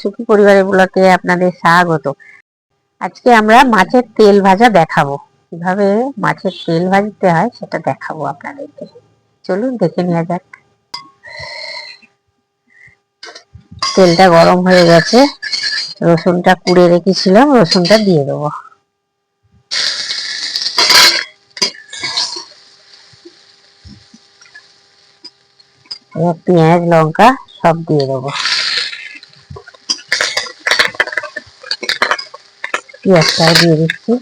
সুখী পরিবারের ব্লকে আপনাদের স্বাগত। আজকে আমরা মাছের তেল ভাজা দেখাবো। কীভাবে মাছের তেল ভাজতে হয় সেটা দেখাবো আপনাদেরকে। চলুন দেখে নেওয়া যাক। তেলটা গরম হয়ে গেছে। রসুনটা কুড়ে রেখেছিলাম, রসুনটা দিয়ে দেবো। পেঁয়াজ, লঙ্কা সব দিয়ে দেবো। পেঁয়াজটাও দিয়ে দিচ্ছি।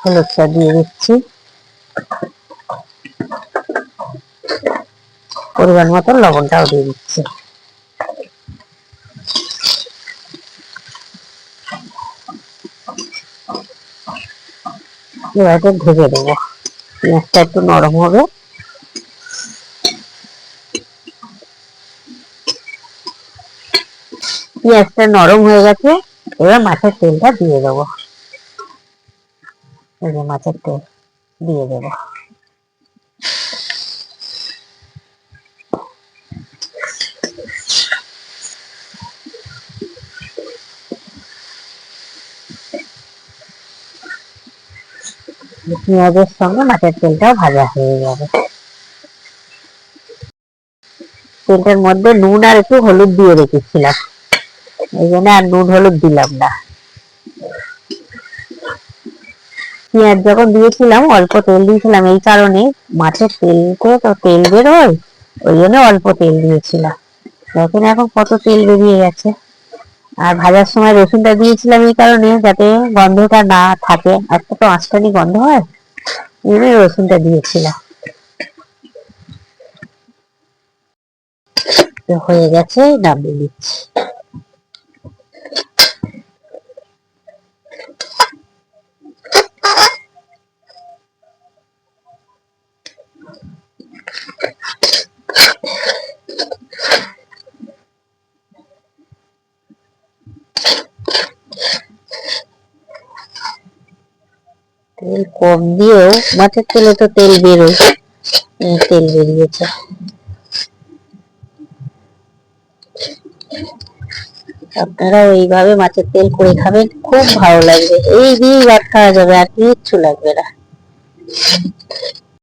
হলুদটা দিয়ে দিচ্ছি। পরিমাণ মতো লবণটাও দিয়ে দিচ্ছি। এবার ভেজে দেবো পেঁয়াজটা একটু নরম হবে। পেঁয়াজটা নরম হয়ে গেছে, এবার মাছের তেলটা দিয়ে দেবো। এই যে মাছের তেল, দিয়ে দেবো। পেঁয়াজের সঙ্গে মাছের তেলটাও ভাজা হয়ে যাবে। তেলটার মধ্যে নুন আর একটু হলুদ দিয়ে রেখেছিলাম। এই জন্য আর নুন, হলুদ দিলাম না। পেঁয়াজ যখন দিয়েছিলাম, অল্প তেল দিয়েছিলাম, এই কারণে মাছের তেলতে তো তেল বেরোয় ওই জন্য অল্প তেল দিয়েছিলাম। দেখেন এখন কত তেল বেরিয়ে গেছে। আর ভাজার সময় রসুনটা দিয়েছিলাম এই কারণে, যাতে গন্ধটা না থাকে। একটা তো আঁচটানি গন্ধ হয়, এই রসুনটা দিয়েছিলাম। হয়ে গেছে, নামিয়ে দিচ্ছি তেল কম দিয়েও, মাছের তেলে তো তেল বেরোয়। তেল বেরিয়েছে। আপনারা এইভাবে মাছের তেল করে খাবেন, খুব ভালো লাগবে। এই দিয়েই ভাত খাওয়া যাবে আর কিচ্ছু লাগবে না।